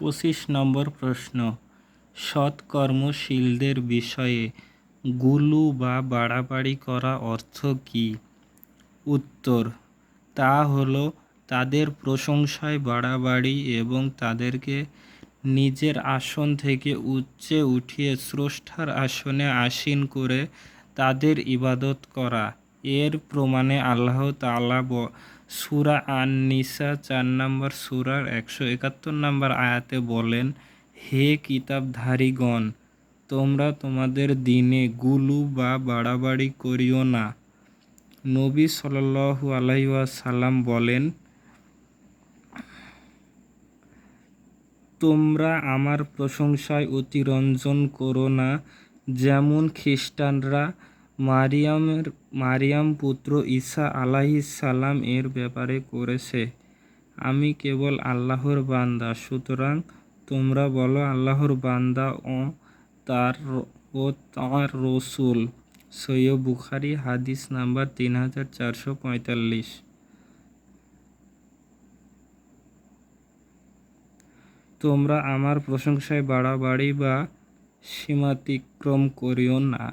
পঁচিশ নম্বর প্রশ্ন। সৎকর্মশীলদের বিষয়ে গুলু বা বাড়াবাড়ি করা অর্থ কী? উত্তর, তা হলো তাদের প্রশংসায় বাড়াবাড়ি এবং তাদেরকে নিজের আসন থেকে উচ্চে উঠিয়ে স্রষ্টার আসনে আসীন করে তাদের ইবাদত করা। এর প্রমাণে আল্লাহ তাআলা ব- সূরা আন নিসা চার নম্বর সূরার একশো একাত্তর নম্বর আয়াতে বলেন, হে কিতাবধারীগণ, তোমরা তোমাদের দিনে গুলু বা বাড়াবাড়ি করিও না। নবী সাল্লাল্লাহু আলাইহি ওয়াসাল্লাম বলেন, তোমরা আমার প্রশংসায় অতিরঞ্জন করো না, যেমন খ্রিস্টানরা মারিয়ামের, মারিয়াম পুত্র ঈসা সালাম এর ব্যাপারে করেছে, আমি কেবল আল্লাহর বান্দা, সুতরাং তোমরা বলো আল্লাহর বান্দা ও তার ও তাঁর রসুল। সৈয় বুখারি, হাদিস নাম্বার তিন হাজার চারশো পঁয়তাল্লিশ। তোমরা আমার প্রশংসায় বাড়াবাড়ি বা সীমাতিক্রম করিও না।